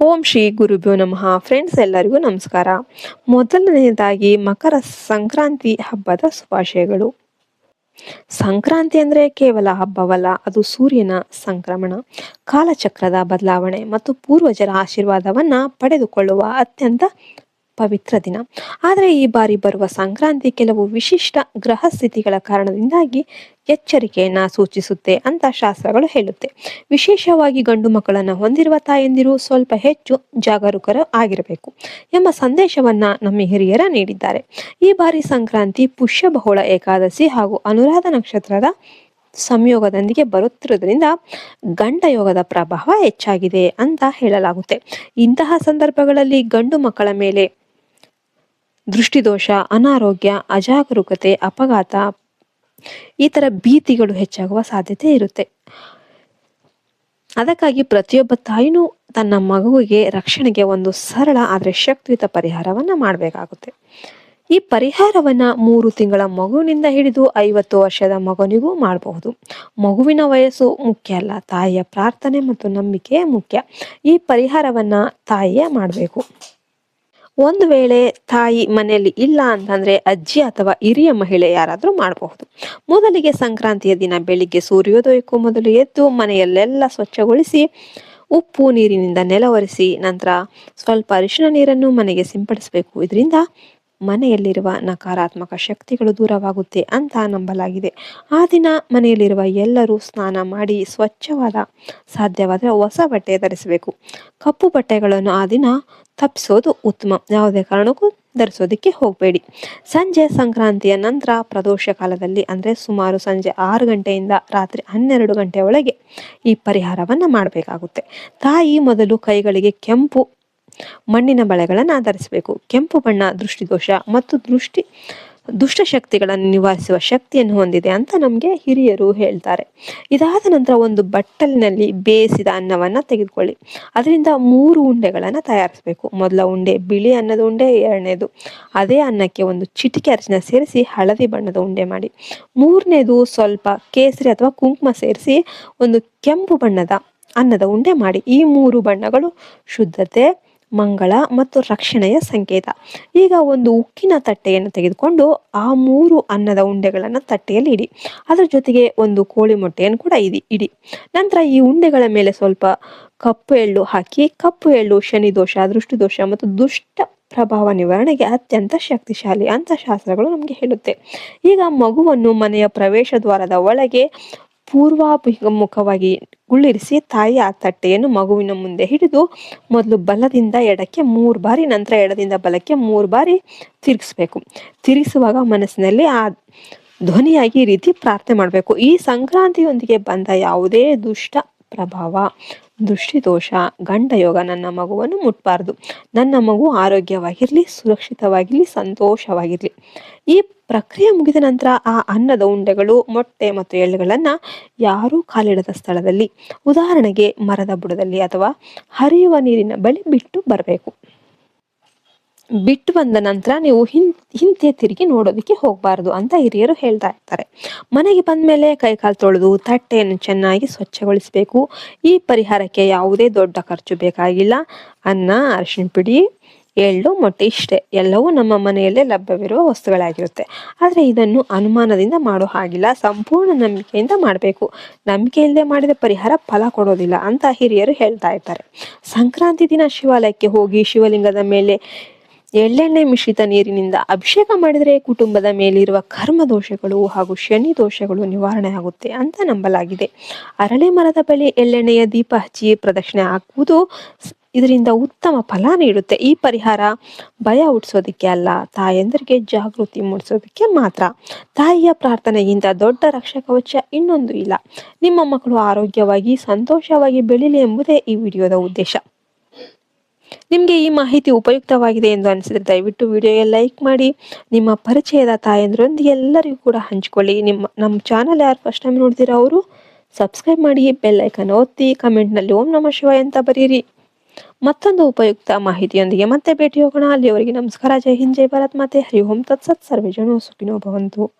ಓಂ ಶ್ರೀ ಗುರುಭ್ಯೋ ನಮಃ. ಫ್ರೆಂಡ್ಸ್ ಎಲ್ಲರಿಗೂ ನಮಸ್ಕಾರ. ಮೊದಲನೆಯದಾಗಿ ಮಕರ ಸಂಕ್ರಾಂತಿ ಹಬ್ಬದ ಶುಭಾಶಯಗಳು. ಸಂಕ್ರಾಂತಿ ಅಂದ್ರೆ ಕೇವಲ ಹಬ್ಬವಲ್ಲ, ಅದು ಸೂರ್ಯನ ಸಂಕ್ರಮಣ. ಕಾಲಚಕ್ರದ ಬದಲಾವಣೆ ಮತ್ತು ಪೂರ್ವಜರ ಆಶೀರ್ವಾದವನ್ನ ಪಡೆದುಕೊಳ್ಳುವ ಅತ್ಯಂತ ಪವಿತ್ರ ದಿನ. ಆದರೆ ಈ ಬಾರಿ ಬರುವ ಸಂಕ್ರಾಂತಿ ಕೆಲವು ವಿಶಿಷ್ಟ ಗ್ರಹ ಸ್ಥಿತಿಗಳ ಕಾರಣದಿಂದಾಗಿ ಎಚ್ಚರಿಕೆಯನ್ನ ಸೂಚಿಸುತ್ತೆ ಅಂತ ಶಾಸ್ತ್ರಗಳು ಹೇಳುತ್ತೆ. ವಿಶೇಷವಾಗಿ ಗಂಡು ಮಕ್ಕಳನ್ನು ಹೊಂದಿರುವ ತಾಯಂದಿರು ಸ್ವಲ್ಪ ಹೆಚ್ಚು ಜಾಗರೂಕರು ಆಗಿರಬೇಕು ಎಂಬ ಸಂದೇಶವನ್ನ ನಮ್ಮ ಹಿರಿಯರ ನೀಡಿದ್ದಾರೆ. ಈ ಬಾರಿ ಸಂಕ್ರಾಂತಿ ಪುಷ್ಯ ಬಹುಳ ಏಕಾದಶಿ ಹಾಗೂ ಅನುರಾಧ ನಕ್ಷತ್ರದ ಸಂಯೋಗದೊಂದಿಗೆ ಬರುತ್ತಿರುವುದರಿಂದ ಗಂಡ ಯೋಗದ ಪ್ರಭಾವ ಹೆಚ್ಚಾಗಿದೆ ಅಂತ ಹೇಳಲಾಗುತ್ತೆ. ಇಂತಹ ಸಂದರ್ಭಗಳಲ್ಲಿ ಗಂಡು ಮಕ್ಕಳ ಮೇಲೆ ದೃಷ್ಟಿದೋಷ, ಅನಾರೋಗ್ಯ, ಅಜಾಗರೂಕತೆ, ಅಪಘಾತ ಈ ಥರ ಭೀತಿಗಳು ಹೆಚ್ಚಾಗುವ ಸಾಧ್ಯತೆ ಇರುತ್ತೆ. ಅದಕ್ಕಾಗಿ ಪ್ರತಿಯೊಬ್ಬ ತಾಯಿನೂ ತನ್ನ ಮಗುವಿಗೆ ರಕ್ಷಣೆಗೆ ಒಂದು ಸರಳ ಆದರೆ ಶಕ್ತಿಯುತ ಪರಿಹಾರವನ್ನ ಮಾಡಬೇಕಾಗುತ್ತೆ. ಈ ಪರಿಹಾರವನ್ನ ಮೂರು ತಿಂಗಳ ಮಗುವಿನಿಂದ ಹಿಡಿದು ಐವತ್ತು ವರ್ಷದ ಮಗನಿಗೂ ಮಾಡಬಹುದು. ಮಗುವಿನ ವಯಸ್ಸು ಮುಖ್ಯ ಅಲ್ಲ, ತಾಯಿಯ ಪ್ರಾರ್ಥನೆ ಮತ್ತು ನಂಬಿಕೆ ಮುಖ್ಯ. ಈ ಪರಿಹಾರವನ್ನ ತಾಯಿಯೇ ಮಾಡಬೇಕು. ಒಂದು ವೇಳೆ ತಾಯಿ ಮನೆಯಲ್ಲಿ ಇಲ್ಲ ಅಂತಂದ್ರೆ ಅಜ್ಜಿ ಅಥವಾ ಹಿರಿಯ ಮಹಿಳೆ ಯಾರಾದರೂ ಮಾಡಬಹುದು. ಮೊದಲಿಗೆ ಸಂಕ್ರಾಂತಿಯ ದಿನ ಬೆಳಿಗ್ಗೆ ಸೂರ್ಯೋದಯಕ್ಕೂ ಮೊದಲು ಎದ್ದು ಮನೆಯಲ್ಲೆಲ್ಲ ಸ್ವಚ್ಛಗೊಳಿಸಿ, ಉಪ್ಪು ನೀರಿನಿಂದ ನೆಲವರಿಸಿ, ನಂತರ ಸ್ವಲ್ಪ ಅರಿಶಿನ ನೀರನ್ನು ಮನೆಗೆ ಸಿಂಪಡಿಸಬೇಕು. ಇದರಿಂದ ಮನೆಯಲ್ಲಿರುವ ನಕಾರಾತ್ಮಕ ಶಕ್ತಿಗಳು ದೂರವಾಗುತ್ತೆ ಅಂತ ನಂಬಲಾಗಿದೆ. ಆ ದಿನ ಮನೆಯಲ್ಲಿರುವ ಎಲ್ಲರೂ ಸ್ನಾನ ಮಾಡಿ ಸ್ವಚ್ಛವಾದ, ಸಾಧ್ಯವಾದರೆ ಹೊಸ ಬಟ್ಟೆ ಧರಿಸಬೇಕು. ಕಪ್ಪು ಬಟ್ಟೆಗಳನ್ನು ಆ ದಿನ ತಪ್ಪಿಸೋದು ಉತ್ತಮ. ಯಾವುದೇ ಕಾರಣಕ್ಕೂ ಧರಿಸೋದಕ್ಕೆ ಹೋಗಬೇಡಿ. ಸಂಜೆ ಸಂಕ್ರಾಂತಿಯ ನಂತರ ಪ್ರದೋಷ ಕಾಲದಲ್ಲಿ ಅಂದರೆ ಸುಮಾರು ಸಂಜೆ ಆರು ಗಂಟೆಯಿಂದ ರಾತ್ರಿ ಹನ್ನೆರಡು ಗಂಟೆ ಒಳಗೆ ಈ ಪರಿಹಾರವನ್ನು ಮಾಡಬೇಕಾಗುತ್ತೆ. ತಾಯಿ ಮೊದಲು ಕೈಗಳಿಗೆ ಕೆಂಪು ಮಣ್ಣಿನ ಬಳೆಗಳನ್ನು ಧರಿಸಬೇಕು. ಕೆಂಪು ಬಣ್ಣ ದೃಷ್ಟಿದೋಷ ಮತ್ತು ದೃಷ್ಟಿ ದುಷ್ಟಶಕ್ತಿಗಳನ್ನು ನಿವಾರಿಸುವ ಶಕ್ತಿಯನ್ನು ಹೊಂದಿದೆ ಅಂತ ನಮಗೆ ಹಿರಿಯರು ಹೇಳ್ತಾರೆ. ಇದಾದ ನಂತರ ಒಂದು ಬಟ್ಟಲಿನಲ್ಲಿ ಬೇಯಿಸಿದ ಅನ್ನವನ್ನು ತೆಗೆದುಕೊಳ್ಳಿ. ಅದರಿಂದ ಮೂರು ಉಂಡೆಗಳನ್ನು ತಯಾರಿಸಬೇಕು. ಮೊದಲ ಉಂಡೆ ಬಿಳಿ ಅನ್ನದ ಉಂಡೆ, ಎರಡನೇದು ಅದೇ ಅನ್ನಕ್ಕೆ ಒಂದು ಚಿಟಿಕೆ ಅರಿಶಿನ ಸೇರಿಸಿ ಹಳದಿ ಬಣ್ಣದ ಉಂಡೆ ಮಾಡಿ. ಮೂರನೇದು ಸ್ವಲ್ಪ ಕೇಸರಿ ಅಥವಾ ಕುಂಕುಮ ಸೇರಿಸಿ ಒಂದು ಕೆಂಪು ಬಣ್ಣದ ಅನ್ನದ ಉಂಡೆ ಮಾಡಿ. ಈ ಮೂರು ಬಣ್ಣಗಳು ಶುದ್ಧತೆ ಮಂಗಳ ಮತ್ತು ರಕ್ಷಣೆಯ ಸಂಕೇತ. ಈಗ ಒಂದು ಉಕ್ಕಿನ ತಟ್ಟೆಯನ್ನು ತೆಗೆದುಕೊಂಡು ಆ ಮೂರು ಅನ್ನದ ಉಂಡೆಗಳನ್ನು ತಟ್ಟೆಯಲ್ಲಿ ಇಡಿ. ಅದರ ಜೊತೆಗೆ ಒಂದು ಕೋಳಿ ಮೊಟ್ಟೆಯನ್ನು ಕೂಡ ಇಡಿ ಇಡಿ. ನಂತರ ಈ ಉಂಡೆಗಳ ಮೇಲೆ ಸ್ವಲ್ಪ ಕಪ್ಪು ಎಳ್ಳು ಹಾಕಿ, ಕಪ್ಪು ಎಳ್ಳು ಶನಿ ದೋಷ ದೃಷ್ಟಿದೋಷ ಮತ್ತು ದುಷ್ಟ ಪ್ರಭಾವ ನಿವಾರಣೆಗೆ ಅತ್ಯಂತ ಶಕ್ತಿಶಾಲಿ ಅಂತ ಶಾಸ್ತ್ರಗಳು ನಮಗೆ ಹೇಳುತ್ತೆ. ಈಗ ಮಗುವನ್ನು ಮನೆಯ ಪ್ರವೇಶ ದ್ವಾರದ ಒಳಗೆ ಪೂರ್ವಾಭಿಮುಖವಾಗಿ ಉಳ್ಳಿರಿಸಿ ತಾಯಿ ಆ ತಟ್ಟೆಯನ್ನು ಮಗುವಿನ ಮುಂದೆ ಹಿಡಿದು ಮೊದಲು ಬಲದಿಂದ ಎಡಕ್ಕೆ ಮೂರು ಬಾರಿ, ನಂತರ ಎಡದಿಂದ ಬಲಕ್ಕೆ ಮೂರು ಬಾರಿ ತಿರುಗಿಸ್ಬೇಕು. ತಿರುಗಿಸುವಾಗ ಮನಸ್ಸಿನಲ್ಲಿ ಆ ಧ್ವನಿಯಾಗಿ ಈ ರೀತಿ ಪ್ರಾರ್ಥನೆ ಮಾಡಬೇಕು. ಈ ಸಂಕ್ರಾಂತಿಯೊಂದಿಗೆ ಬಂದ ಯಾವುದೇ ದುಷ್ಟ ಪ್ರಭಾವ ದೃಷ್ಟಿದೋಷ ಗಂಡ ಯೋಗ ನನ್ನ ಮಗುವನ್ನು ಮುಟ್ಬಾರ್ದು. ನನ್ನ ಮಗು ಆರೋಗ್ಯವಾಗಿರಲಿ, ಸುರಕ್ಷಿತವಾಗಿರಲಿ, ಸಂತೋಷವಾಗಿರಲಿ. ಈ ಪ್ರಕ್ರಿಯೆ ಮುಗಿದ ನಂತರ ಆ ಅನ್ನದ ಉಂಡೆಗಳು, ಮೊಟ್ಟೆ ಮತ್ತು ಎಳ್ಳುಗಳನ್ನ ಯಾರೂ ಕಾಲಿಡದ ಸ್ಥಳದಲ್ಲಿ, ಉದಾಹರಣೆಗೆ ಮರದ ಬುಡದಲ್ಲಿ ಅಥವಾ ಹರಿಯುವ ನೀರಿನ ಬಳಿ ಬಿಟ್ಟು ಬರಬೇಕು. ಬಿಟ್ಟು ಬಂದ ನಂತರ ನೀವು ಹಿಂ, ಹಿಂದೆ ತಿರುಗಿ ನೋಡೋದಕ್ಕೆ ಹೋಗಬಾರ್ದು ಅಂತ ಹಿರಿಯರು ಹೇಳ್ತಾ ಇರ್ತಾರೆ. ಮನೆಗೆ ಬಂದ ಮೇಲೆ ಕೈಕಾಲು ತೊಳೆದು ತಟ್ಟೆಯನ್ನು ಚೆನ್ನಾಗಿ ಸ್ವಚ್ಛಗೊಳಿಸಬೇಕು. ಈ ಪರಿಹಾರಕ್ಕೆ ಯಾವುದೇ ದೊಡ್ಡ ಖರ್ಚು ಬೇಕಾಗಿಲ್ಲ. ಅನ್ನ, ಅರಿಶಿಣ ಪುಡಿ, ಎಳ್ಳು, ಮೊಟ್ಟೆ ಇಷ್ಟೇ. ಎಲ್ಲವೂ ನಮ್ಮ ಮನೆಯಲ್ಲೇ ಲಭ್ಯವಿರುವ ವಸ್ತುಗಳಾಗಿರುತ್ತೆ. ಆದರೆ ಇದನ್ನು ಅನುಮಾನದಿಂದ ಮಾಡೋ ಹಾಗಿಲ್ಲ. ಸಂಪೂರ್ಣ ನಂಬಿಕೆಯಿಂದ ಮಾಡಬೇಕು. ನಂಬಿಕೆ ಮಾಡಿದ ಪರಿಹಾರ ಫಲ ಕೊಡೋದಿಲ್ಲ ಅಂತ ಹಿರಿಯರು ಹೇಳ್ತಾ ಇರ್ತಾರೆ. ಸಂಕ್ರಾಂತಿ ದಿನ ಶಿವಾಲಯಕ್ಕೆ ಹೋಗಿ ಶಿವಲಿಂಗದ ಮೇಲೆ ಎಳ್ಳೆಣ್ಣೆ ಮಿಶ್ರಿತ ನೀರಿನಿಂದ ಅಭಿಷೇಕ ಮಾಡಿದರೆ ಕುಟುಂಬದ ಮೇಲಿರುವ ಕರ್ಮ ದೋಷಗಳು ಹಾಗೂ ಶನಿ ದೋಷಗಳು ನಿವಾರಣೆ ಆಗುತ್ತೆ ಅಂತ ನಂಬಲಾಗಿದೆ. ಅರಳೆ ಮರದ ಬಳಿ ಎಳ್ಳೆಣ್ಣೆಯ ದೀಪ ಹಚ್ಚಿ ಪ್ರದಕ್ಷಿಣೆ ಹಾಕುವುದು ಇದರಿಂದ ಉತ್ತಮ ಫಲ ನೀಡುತ್ತೆ. ಈ ಪರಿಹಾರ ಭಯ ಹುಟ್ಟಿಸೋದಕ್ಕೆ ಅಲ್ಲ, ತಾಯಂದರಿಗೆ ಜಾಗೃತಿ ಮೂಡಿಸೋದಕ್ಕೆ ಮಾತ್ರ. ತಾಯಿಯ ಪ್ರಾರ್ಥನೆಗಿಂತ ದೊಡ್ಡ ರಕ್ಷಕ ಕವಚ ಇನ್ನೊಂದು ಇಲ್ಲ. ನಿಮ್ಮ ಮಕ್ಕಳು ಆರೋಗ್ಯವಾಗಿ, ಸಂತೋಷವಾಗಿ ಬೆಳೀಲಿ ಎಂಬುದೇ ಈ ವಿಡಿಯೋದ ಉದ್ದೇಶ. ನಿಮಗೆ ಈ ಮಾಹಿತಿ ಉಪಯುಕ್ತವಾಗಿದೆ ಎಂದು ಅನಿಸಿದರೆ ದಯವಿಟ್ಟು ವಿಡಿಯೋಗೆ ಲೈಕ್ ಮಾಡಿ, ನಿಮ್ಮ ಪರಿಚಯದ ತಾಯಂದ್ರೊಂದಿಗೆ ಎಲ್ಲರಿಗೂ ಕೂಡ ಹಂಚಿಕೊಳ್ಳಿ. ನಿಮ್ಮ, ನಮ್ಮ ಚಾನಲ್ ಯಾರು ಫಸ್ಟ್ ಟೈಮ್ ನೋಡ್ತೀರಾ ಅವರು ಸಬ್ಸ್ಕ್ರೈಬ್ ಮಾಡಿ ಬೆಲ್ ಐಕನ್ ಒತ್ತಿ ಕಮೆಂಟ್ನಲ್ಲಿ ಓಂ ನಮ ಶಿವಾಯ ಅಂತ ಬರೀರಿ. ಮತ್ತೊಂದು ಉಪಯುಕ್ತ ಮಾಹಿತಿಯೊಂದಿಗೆ ಮತ್ತೆ ಭೇಟಿ ಹೋಗೋಣ. ಅಲ್ಲಿಯವರೆಗೆ ನಮಸ್ಕಾರ. ಜೈ ಹಿಂದ್, ಜೈ ಭಾರತ್. ಮಾತೆ. ಹರಿ ಓಂ. ತತ್ಸತ್. ಸರ್ವೇ ಜನೋ ಸುಖಿನೋ ಭವಂತು.